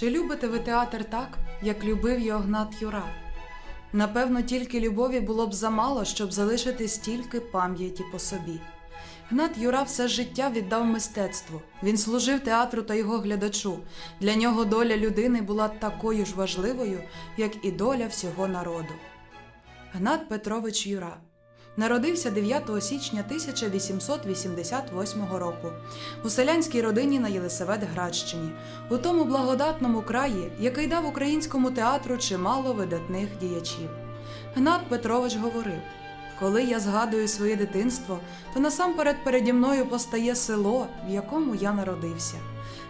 Чи любите ви театр так, як любив його Гнат Юра? Напевно, тільки любові було б замало, щоб залишити стільки пам'яті по собі. Гнат Юра все життя віддав мистецтву. Він служив театру та його глядачу. Для нього доля людини була такою ж важливою, як і доля всього народу. Гнат Петрович Юра народився 9 січня 1888 року у селянській родині на Єлисаветградщині, у тому благодатному краї, який дав українському театру чимало видатних діячів. Гнат Петрович говорив: коли я згадую своє дитинство, то насамперед переді мною постає село, в якому я народився,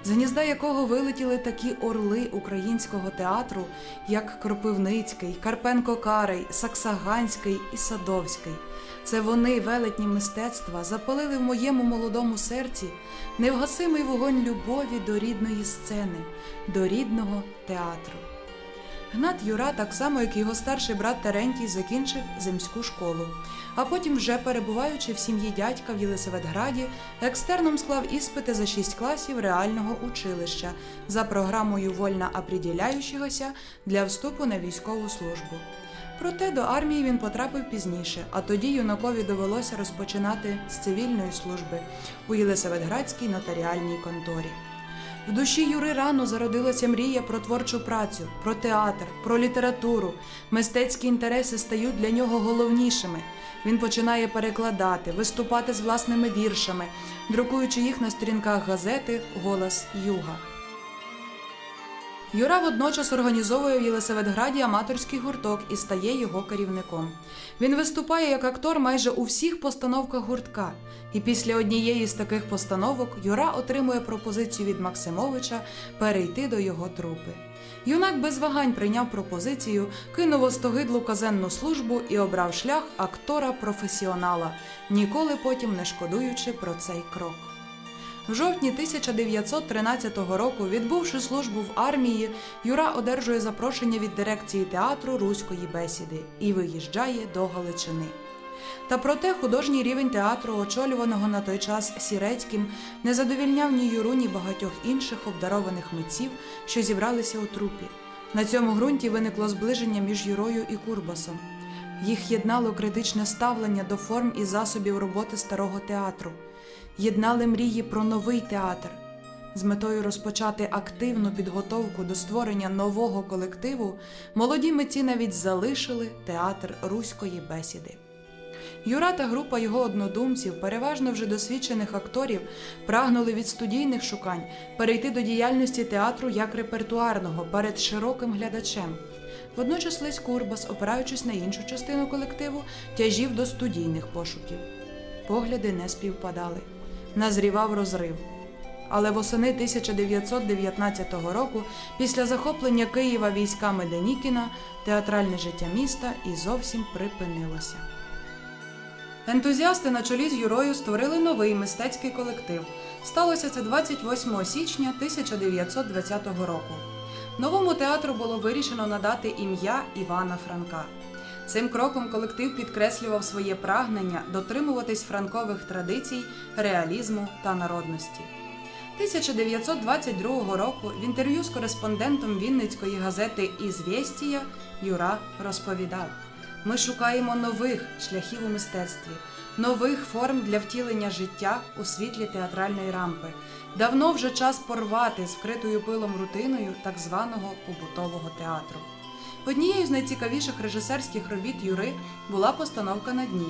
з гнізда якого вилетіли такі орли українського театру, як Кропивницький, Карпенко Карий, Саксаганський і Садовський. Це вони, велетні мистецтва, запалили в моєму молодому серці невгасимий вогонь любові до рідної сцени, до рідного театру. Гнат Юра, так само як його старший брат Терентій, закінчив земську школу, а потім, вже перебуваючи в сім'ї дядька в Єлисаветграді, екстерном склав іспити за шість класів реального училища за програмою вольно определяючогося для вступу на військову службу. Проте до армії він потрапив пізніше, а тоді юнакові довелося розпочинати з цивільної служби у Єлисаветградській нотаріальній конторі. В душі Юри рано зародилася мрія про творчу працю, про театр, про літературу. Мистецькі інтереси стають для нього головнішими. Він починає перекладати, виступати з власними віршами, друкуючи їх на сторінках газети Голос Юга. Юра водночас організовує в Єлисаветграді аматорський гурток і стає його керівником. Він виступає як актор майже у всіх постановках гуртка, і після однієї з таких постановок Юра отримує пропозицію від Максимовича перейти до його трупи. Юнак без вагань прийняв пропозицію, кинув остогидлу казенну службу і обрав шлях актора-професіонала, ніколи потім не шкодуючи про цей крок. В жовтні 1913 року, відбувши службу в армії, Юра одержує запрошення від дирекції театру Руської бесіди і виїжджає до Галичини. Та проте художній рівень театру, очолюваного на той час Сірецьким, не задовільняв ні Юру, ні багатьох інших обдарованих митців, що зібралися у трупі. На цьому ґрунті виникло зближення між Юрою і Курбасом. Їх єднало критичне ставлення до форм і засобів роботи старого театру, єднали мрії про новий театр. З метою розпочати активну підготовку до створення нового колективу, молоді митці навіть залишили театр руської бесіди. Юра та група його однодумців, переважно вже досвідчених акторів, прагнули від студійних шукань перейти до діяльності театру як репертуарного перед широким глядачем. Водночас Лесь Курбас, опираючись на іншу частину колективу, тяжів до студійних пошуків. Погляди не співпадали. Назрівав розрив. Але восени 1919 року, після захоплення Києва військами Денікіна, театральне життя міста і зовсім припинилося. Ентузіасти на чолі з Юрою створили новий мистецький колектив. Сталося це 28 січня 1920 року. Новому театру було вирішено надати ім'я Івана Франка. Цим кроком колектив підкреслював своє прагнення дотримуватись франкових традицій, реалізму та народності. 1922 року в інтерв'ю з кореспондентом Вінницької газети Ізвєстія Юра розповідав: ми шукаємо нових шляхів у мистецтві, нових форм для втілення життя у світлі театральної рампи. Давно вже час порвати з вкритою пилом рутиною так званого побутового театру. Однією з найцікавіших режисерських робіт Юри була постановка на дні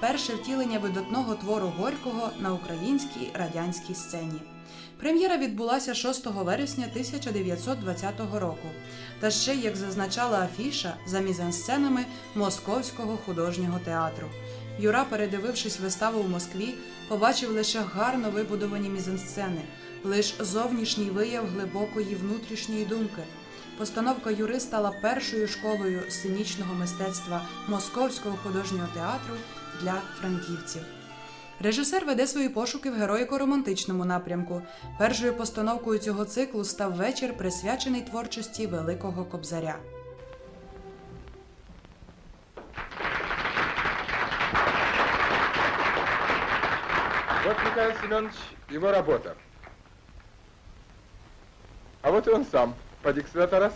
перше втілення видатного твору Горького на українській радянській сцені. Прем'єра відбулася 6 вересня 1920 року, та ще, як зазначала афіша, за мізансценами Московського художнього театру. Юра, передивившись виставу в Москві, побачив лише гарно вибудовані мізансцени, лише зовнішній вияв глибокої внутрішньої думки. Постановка Юри стала першою школою сценічного мистецтва Московського художнього театру для франківців. Режисер веде свої пошуки в героїко-романтичному напрямку. Першою постановкою цього циклу став вечір, присвячений творчості Великого Кобзаря. Вот, Михаил Семенович, его работа. А вот и он сам. Поди сюда, Тарас.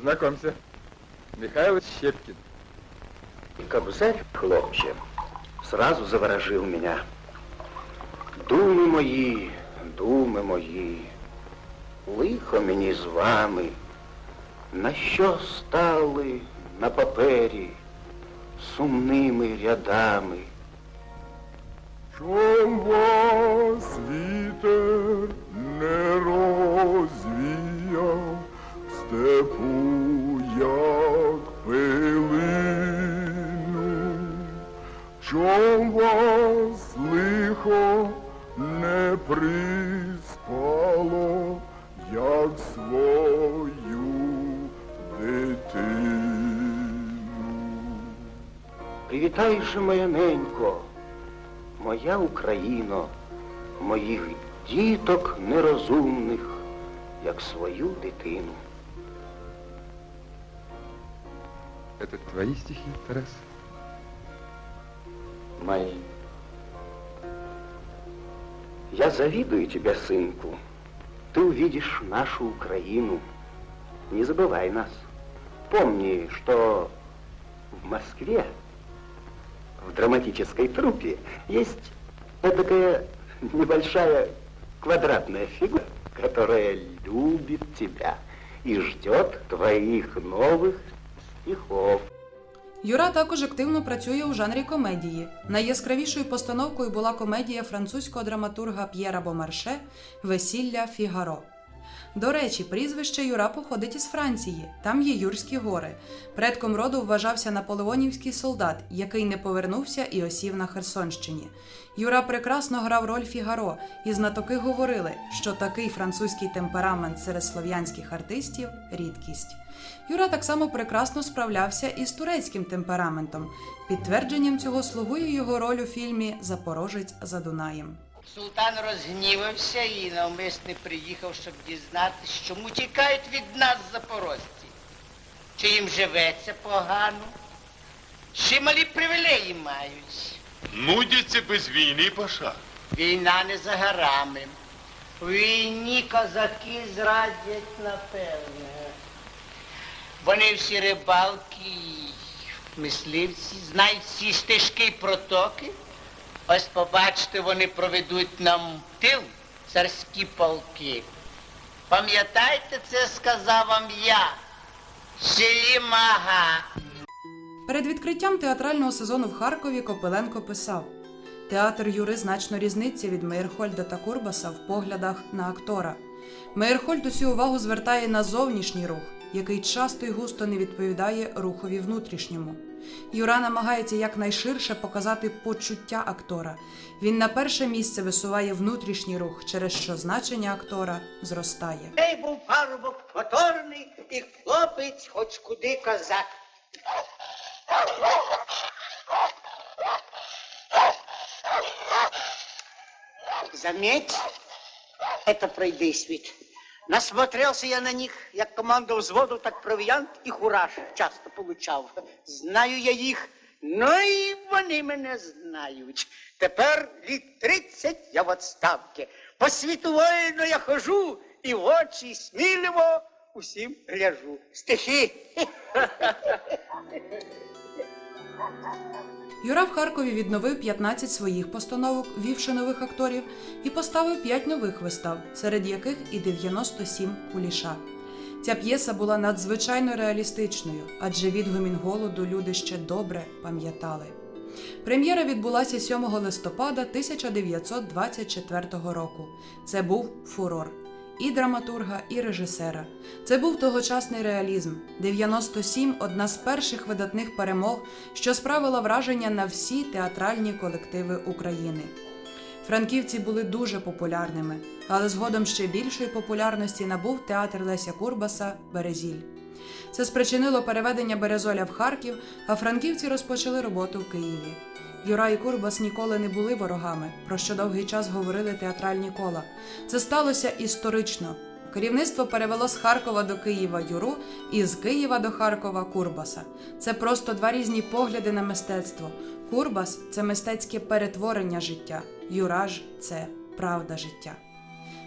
Знакомься. Михаил Щепкин. И Кобзарь, хлопче, сразу заворожил меня. Думи мої, думи мої, лихо мені з вами, на що стали на папері сумними рядами. Чом вас вітер не розвіяв степу, як пилину? Чом вас лихо не приспало, як свою дитину? Привітай моя ненько, моя Україно, моїх діток нерозумних, як свою дитину. Это твои стихи, Тарас? мои. Я завидую тебя, сынку. Ты увидишь нашу Украину. Не забывай нас. Помни, что в Москве, в драматической труппе, есть такая небольшая квадратная фигура, которая любит тебя и ждет твоих новых стихов. Юра також активно працює у жанрі комедії. Найяскравішою постановкою була комедія французького драматурга П'єра Бомарше Весілля Фігаро. До речі, прізвище Юра походить із Франції. Там є Юрські гори. Предком роду вважався наполеонівський солдат, який не повернувся і осів на Херсонщині. Юра прекрасно грав роль Фігаро, і знатоки говорили, що такий французький темперамент серед слов'янських артистів рідкість. Юра так само прекрасно справлявся і з турецьким темпераментом. Підтвердженням цього слугує його роль у фільмі Запорожець за Дунаєм. Султан розгнівався і навмисне приїхав, щоб дізнатися, чому тікають від нас запорожці. Чи їм живеться погано, чи малі привілеї мають. Нудяться без війни, паша. Війна не за горами. У війні козаки зрадять напевне. Вони всі рибалки, мисливці, знають всі стежки й протоки. Ось побачите, вони проведуть нам тил царські полки. Пам'ятайте, це сказав вам я, Селімага. Перед відкриттям театрального сезону в Харкові Копиленко писав: Театр Юри значно різниця від Мейерхольда та Курбаса в поглядах на актора. Мейерхольд усю увагу звертає на зовнішній рух, який часто й густо не відповідає рухові внутрішньому. Юра намагається якнайширше показати почуття актора. Він на перше місце висуває внутрішній рух, через що значення актора зростає. Цей був парубок моторний і хлопець хоч куди козак. Заметь, это пройди світ. Насмотрелся я на них, як команду взводу, так провіант і кураж часто получав. Знаю я їх, ну і вони мене знають. Тепер літ 30 я в отставці. По світу воїну я хожу і в очі сміливо усім гляжу. Стихи. Юра в Харкові відновив 15 своїх постановок, вівши нових акторів, і поставив 5 нових вистав, серед яких і 97 куліша. Ця п'єса була надзвичайно реалістичною, адже відгомін голоду люди ще добре пам'ятали. Прем'єра відбулася 7 листопада 1924 року. Це був фурор і драматурга, і режисера. Це був тогочасний реалізм. 97 – одна з перших видатних перемог, що справила враження на всі театральні колективи України. Франківці були дуже популярними, але згодом ще більшої популярності набув театр Леся Курбаса Березіль. Це спричинило переведення Березоля в Харків, а франківці розпочали роботу в Києві. Юра і Курбас ніколи не були ворогами, про що довгий час говорили театральні кола. Це сталося історично. Керівництво перевело з Харкова до Києва Юру і з Києва до Харкова Курбаса. Це просто два різні погляди на мистецтво. Курбас це мистецьке перетворення життя, Юра ж це правда життя.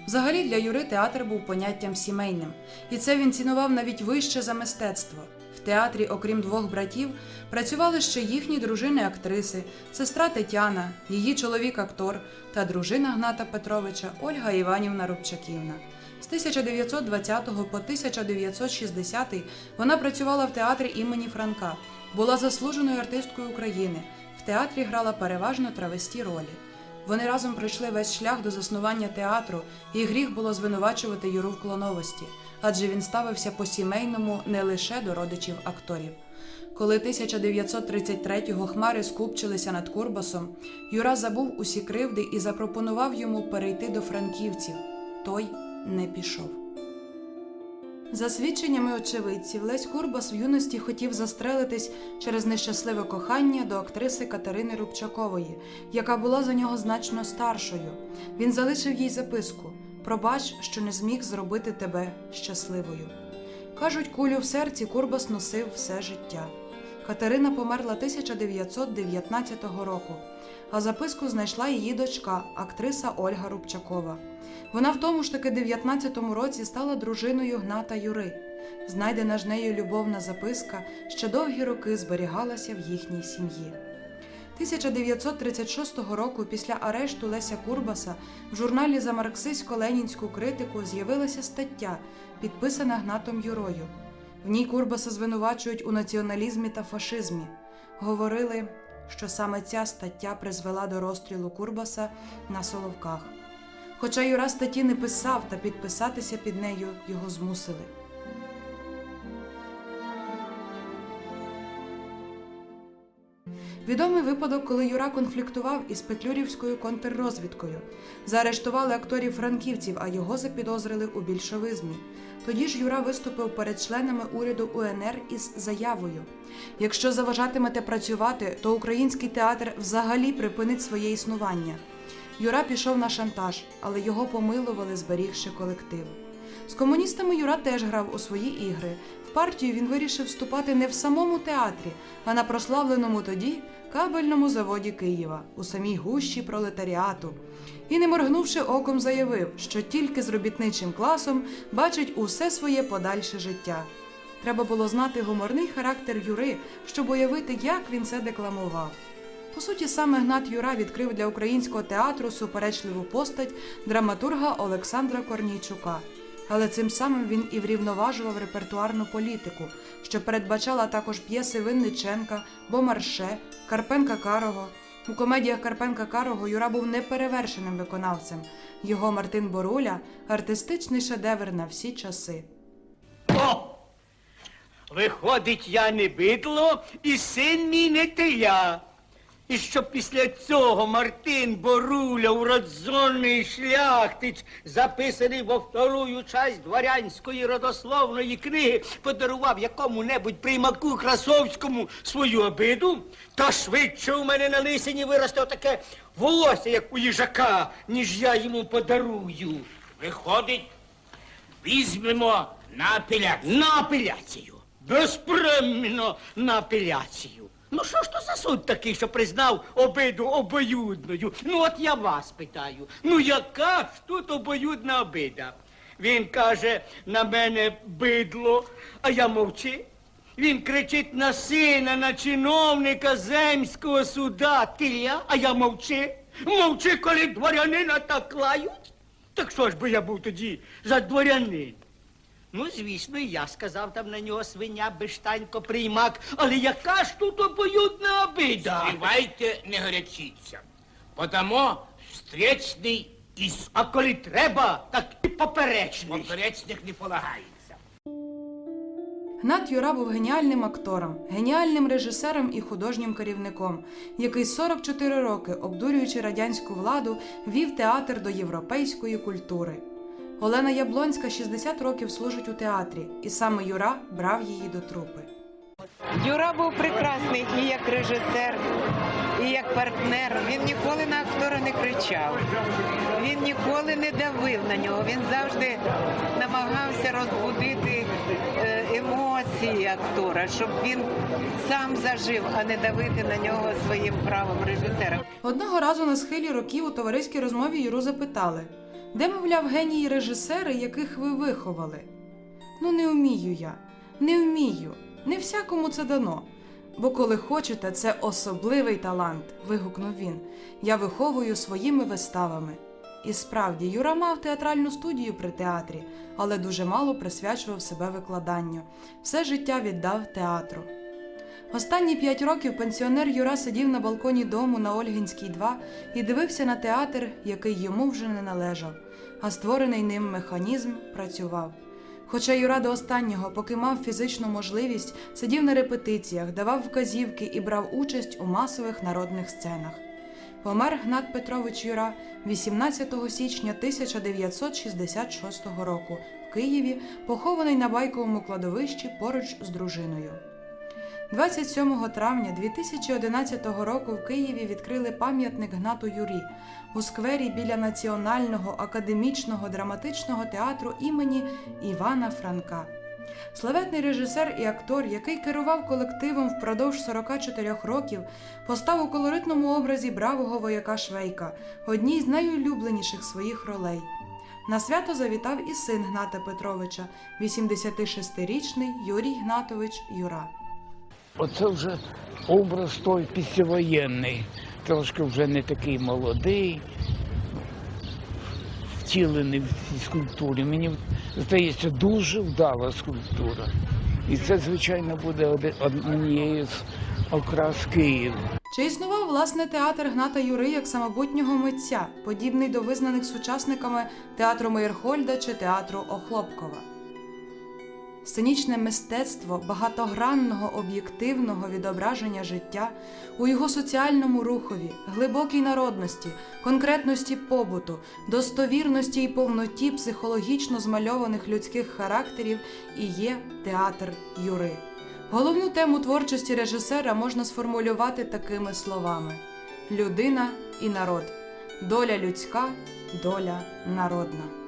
Взагалі для Юри театр був поняттям сімейним, і це він цінував навіть вище за мистецтво. Театрі, окрім двох братів, працювали ще їхні дружини-актриси, сестра Тетяна, її чоловік-актор та дружина Гната Петровича Ольга Іванівна Рубчаківна. З 1920 по 1960 вона працювала в театрі імені Франка, була заслуженою артисткою України. В театрі грала переважно травесті ролі. Вони разом пройшли весь шлях до заснування театру, і гріх було звинувачувати Юру в клоновості, адже він ставився по сімейному не лише до родичів акторів. Коли 1933-го хмари скупчилися над Курбасом, Юра забув усі кривди і запропонував йому перейти до франківців. Той не пішов. За свідченнями очевидців, Лесь Курбас в юності хотів застрелитись через нещасливе кохання до актриси Катерини Рубчакової, яка була за нього значно старшою. Він залишив їй записку: Пробач, що не зміг зробити тебе щасливою. Кажуть, кулю в серці Курбас носив все життя. Катерина померла 1919 року, а записку знайшла її дочка, актриса Ольга Рубчакова. Вона в тому ж таки 19-му році стала дружиною Гната Юри. Знайдена ж нею любовна записка ще довгі роки зберігалася в їхній сім'ї. 1936 року, після арешту Леся Курбаса, в журналі за марксистсько-ленінську критику з'явилася стаття, підписана Гнатом Юрою. В ній Курбаса звинувачують у націоналізмі та фашизмі. Говорили, що саме ця стаття призвела до розстрілу Курбаса на Соловках. Хоча Юра статті не писав та підписатися під нею його змусили. Відомий випадок, коли Юра конфліктував із петлюрівською контррозвідкою. Заарештували акторів франківців, а його запідозрили у більшовизмі. Тоді ж Юра виступив перед членами уряду УНР із заявою: якщо заважатимете працювати, то український театр взагалі припинить своє існування. Юра пішов на шантаж, але його помилували, зберігши колектив. З комуністами Юра теж грав у свої ігри. Партію він вирішив вступати не в самому театрі, а на прославленому тоді кабельному заводі Києва у самій гущі пролетаріату. І, не моргнувши оком, заявив, що тільки з робітничим класом бачить усе своє подальше життя. Треба було знати гуморний характер Юри, щоб уявити, як він це декламував. По суті, саме Гнат Юра відкрив для українського театру суперечливу постать драматурга Олександра Корнійчука. Але цим самим він і врівноважував репертуарну політику, що передбачала також п'єси Винниченка, Бомарше, Карпенка Карого. У комедіях Карпенка Карого Юра був неперевершеним виконавцем. Його Мартин Боруля артистичний шедевр на всі часи. О! Виходить, я не бидло, і син мій не теля. І що після цього Мартин Боруля, уродзонний шляхтич, записаний во вторую часть дворянської родословної книги, подарував якому-небудь приймаку Красовському свою обиду, то швидше у мене на лисині виросте отаке волосся, як у їжака, ніж я йому подарую. Виходить, візьмемо на апеляцію. На апеляцію. Безпременно на апеляцію. Ну що ж то за суд такий, що признав обиду обоюдною? Ну от я вас питаю. Ну яка ж тут обоюдна обида? Він каже на мене бидло, а я мовчи. Він кричить на сина, на чиновника земського суда. Ти я, а я мовчи. Мовчи, коли дворянина так лають. Так що ж би я був тоді за дворянин? Ну, звісно, і я сказав там на нього свиня, бештанько, приймак, але яка ж тут обоюдна обида? Співайте, не гарячіться. Подамо встречний іск. А коли треба, так і поперечний. Поперечних не полагається. Гнат Юра був геніальним актором, геніальним режисером і художнім керівником, який 44 роки, обдурюючи радянську владу, вів театр до європейської культури. Олена Яблонська 60 років служить у театрі, і саме Юра брав її до трупи. Юра був прекрасний і як режисер, і як партнер. Він ніколи на актора не кричав. Він ніколи не давив на нього. Він завжди намагався розбудити е, емоції актора, щоб він сам зажив, а не давити на нього своїм правом режисера. Одного разу на схилі років у товариській розмові Юру запитали: Де, мовляв, генії режисери, яких ви виховали? Ну, не вмію я, не вмію, не всякому це дано. Бо коли хочете, це особливий талант, вигукнув він. Я виховую своїми виставами. І справді, Юра мав театральну студію при театрі, але дуже мало присвячував себе викладанню. Все життя віддав театру. Останні п'ять років пенсіонер Юра сидів на балконі дому на Ольгінській 2 і дивився на театр, який йому вже не належав, а створений ним механізм працював. Хоча Юра до останнього, поки мав фізичну можливість, сидів на репетиціях, давав вказівки і брав участь у масових народних сценах. Помер Гнат Петрович Юра 18 січня 1966 року в Києві, похований на байковому кладовищі поруч з дружиною. 27 травня 2011 року в Києві відкрили пам'ятник Гнату Юрі у сквері біля Національного академічного драматичного театру імені Івана Франка. Славетний режисер і актор, який керував колективом впродовж 44 років, постав у колоритному образі бравого вояка Швейка, одній з найулюбленіших своїх ролей. На свято завітав і син Гната Петровича, 86-річний Юрій Гнатович Юра. Оце вже образ той післявоєнний, трошки вже не такий молодий, втілений в цій скульптурі. Мені здається, дуже вдала скульптура. І це, звичайно, буде однією з окрас Києва. Чи існував власне театр Гната Юри як самобутнього митця, подібний до визнаних сучасниками театру Мейерхольда чи театру Охлопкова? Сценічне мистецтво багатогранного об'єктивного відображення життя у його соціальному рухові, глибокій народності, конкретності побуту, достовірності і повноті психологічно змальованих людських характерів і є театр Юри. Головну тему творчості режисера можна сформулювати такими словами: людина і народ, доля людська, доля народна.